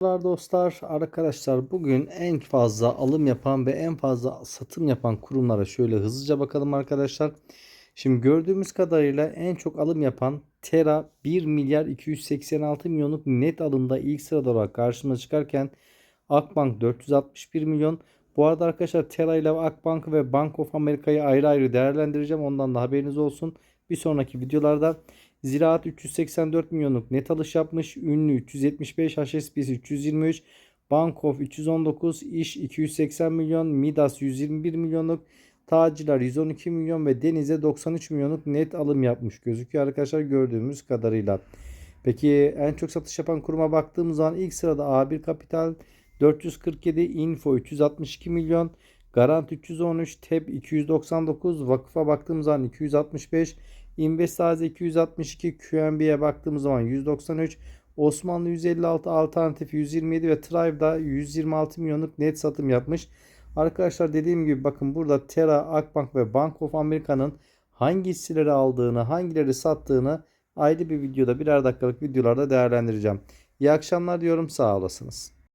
Merhabalar dostlar, arkadaşlar bugün en fazla alım yapan ve en fazla satım yapan kurumlara şöyle hızlıca bakalım arkadaşlar. Şimdi gördüğümüz kadarıyla en çok alım yapan Tera 1 milyar 286 milyonluk net alımda ilk sırada olarak karşımıza çıkarken Akbank 461 milyon. Bu arada arkadaşlar Tera ile Akbank ve Bank of America'yı ayrı ayrı değerlendireceğim. Ondan da haberiniz olsun. Bir sonraki videolarda Ziraat 384 milyonluk net alış yapmış. Ünlü 375, HSBC 323, Bankof 319, İş 280 milyon, Midas 121 milyonluk, Tacirler 112 milyon ve Deniz'e 93 milyonluk net alım yapmış gözüküyor arkadaşlar gördüğümüz kadarıyla. Peki en çok satış yapan kuruma baktığımız zaman ilk sırada A1 Kapital 447, Info 362 milyon, Garant 313, TEB 299, Vakıf'a baktığımız zaman 265, Investaze 262, QNB'ye baktığımız zaman 193, Osmanlı 156, Alternatif 127 ve Tribe'da 126 milyonluk net satım yapmış. Arkadaşlar dediğim gibi bakın burada Terra, Akbank ve Bank of America'nın hangi hisseleri aldığını, hangileri sattığını ayrı bir videoda birer dakikalık videolarda değerlendireceğim. İyi akşamlar diyorum sağ olasınız.